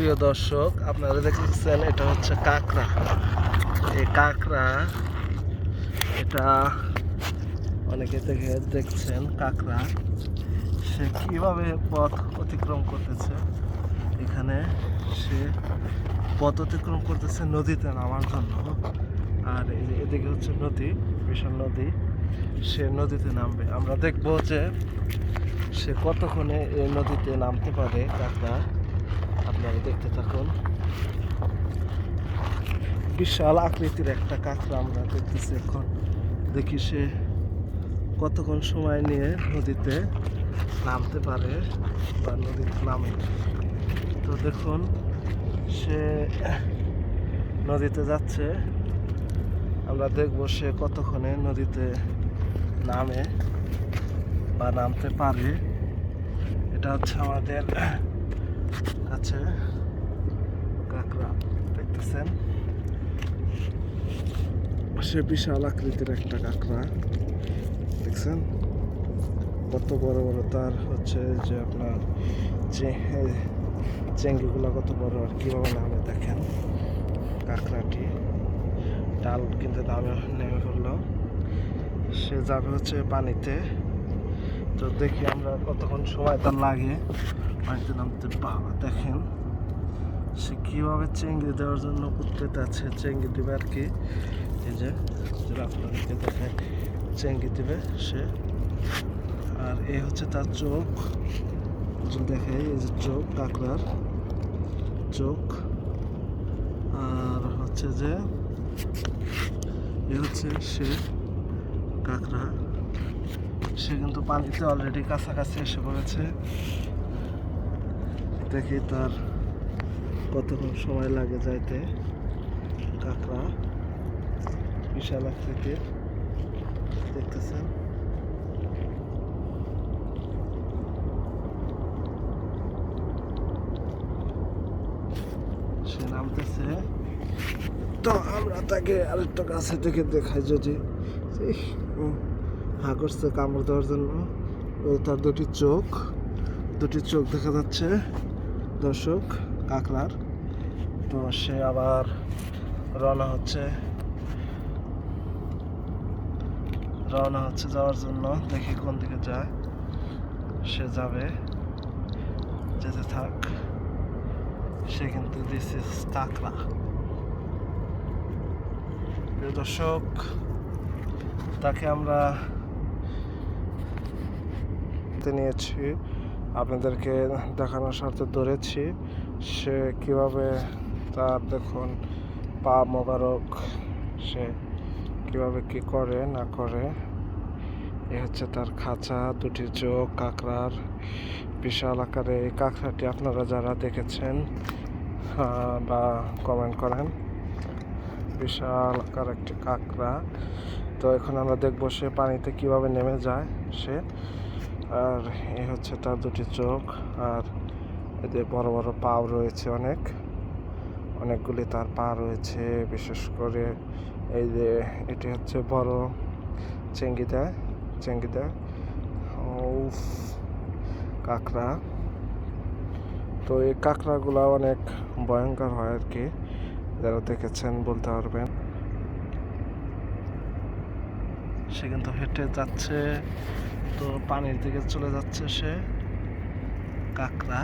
প্রিয় দর্শক, আপনারা দেখতেছেন এটা হচ্ছে কাঁকড়া। এই কাঁকড়া, এটা অনেকে দেখে দেখছেন কাঁকড়া। সে কীভাবে পথ অতিক্রম করতেছে? এখানে সে পথ অতিক্রম করতেছে নদীতে নামার জন্য। আর এদিকে হচ্ছে নদী, বিশাল নদী, সে নদীতে নামবে। আমরা দেখব যে সে কতক্ষণে এই নদীতে নামতে পারে কাঁকড়া। আপনারা দেখতে থাকুন। বিশাল আকৃতির একটা কাঁকড়া আমরা দেখতেছি এখন। দেখি সে কতক্ষণ সময় নিয়ে নদীতে নামতে পারে বা নদীতে নামে। তো দেখুন, সে নদীতে যাচ্ছে। আমরা দেখব সে কতক্ষণে নদীতে নামে বা নামতে পারে। এটা হচ্ছে আমাদের কাছে কাঁকড়া দেখতেছেন? সে বিশাল আকৃতির একটা কাঁকড়া। দেখছেন? কত বড় বড় তার হচ্ছে যে আপনার চেঙ্গিগুলো কত বড় আর কীভাবে নামে দেখেন? কাঁকড়াটি। ডাল কিন্তু নামে নেমে পড়ল। সে যাবে হচ্ছে পানিতে। তো দেখি আমরা কতক্ষণ সময় তার লাগে। পানিতে নামতে বাবা, দেখেন। সে কীভাবে চেঙ্গি দেওয়ার জন্য করতে আছে, চেঙ্গি দেবে আর কি। এই যে আপনাদেরকে দেখায়, চেঙ্গি দেবে সে। আর এই হচ্ছে তার চোখ। দেখে এই যে চোখ, কাঁকড়ার চোখ। আর হচ্ছে যে, এ হচ্ছে সে কাঁকড়া। সে কিন্তু পানিতে অলরেডি কাছাকাছি এসে পড়েছে। দেখি তার কতক্ষণ সময় লাগে যাইতে। কাঁকড়া, বিশাল আকৃতির। দেখতেছেন? সে নামতেছে। তো আমরা তাকে আরেকটা কাছে থেকে দেখাই যদি। হা করছে কামড় দেওয়ার জন্য। ও তার দুটি চোখ দুটি চোখ দেখা যাচ্ছে। দর্শক কাঁকড়ার তো সে আবার রওনা হচ্ছে। রওনা হচ্ছে যাওয়ার জন্য। দেখি কোন দিকে যায়। সে যাবে। যেতে থাক, সে কিন্তু দিস ইজ কাঁকড়া দর্শক, তাকে আমরা হাতে নিয়েছি। আপনাদেরকে দেখানোর স্বার্থে ধরেছি। সে কীভাবে তার দেখুন পা মোবারক, সে কীভাবে কি করে, না করে, এ হচ্ছে তার খাঁচা, দুটি চোখ, কাঁকড়ার বিশাল আকারে। এই কাঁকড়াটি আপনারা যারা দেখেছেন বা কমেন্ট করেন, বিশাল আকার একটি কাঁকড়া। তো এখন আমরা দেখব সে পানিতে কীভাবে নেমে যায় সে। আর এ হচ্ছে তার দুটি চোখ, আর এদের বড় বড় পাও রয়েছে অনেক। অনেকগুলি তার পা রয়েছে, বিশেষ করে এই যে এটি হচ্ছে বড় চেঙ্গিদা চেঙ্গিদা কাঁকড়া। তো এই কাঁকড়াগুলো অনেক ভয়ঙ্কর হয় আর কি, যারা দেখেছেন বলতে পারবেন। সে কিন্তু হেঁটে যাচ্ছে। তো পানির দিকে চলে যাচ্ছে সে, কাঁকড়া।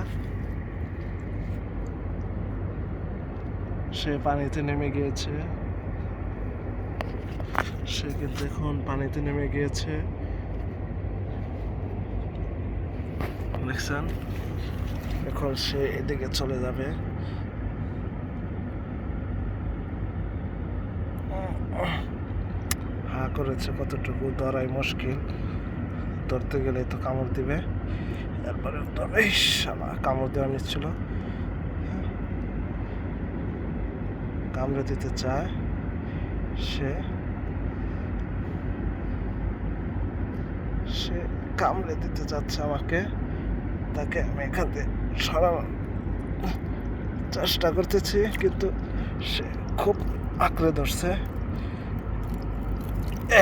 সে পানিতে নেমে গিয়েছে। সে কিন্তু এখন পানিতে নেমে গিয়েছে? দেখছেন? এখন সে এদিকে চলে যাবে। হা করেছে কতটুকু, ধরাই মুশকিল। ধরতে গেলে তো কামড় দিবে। শালা কামড় দেওয়া নিচ্ছিল কামড়ে দিতে চায় সে। সে কামড়ে দিতে চাচ্ছে আমাকে। তাকে আমি এখান থেকে সরানোর চেষ্টা করতেছি, কিন্তু সে খুব আঁকড়ে ধরছে।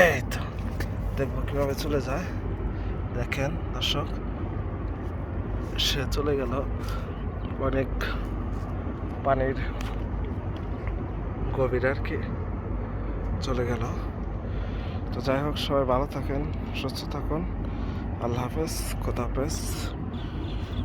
এই তো, দেখব কীভাবে চলে যায়। দেখেন, দর্শক, সে চলে গেল অনেক পানির গভীর আর কি চলে গেল। তো যাই হোক, সবাই ভালো থাকেন, সুস্থ থাকুন। আল্লাহ হাফেজ, খোদা হাফেজ।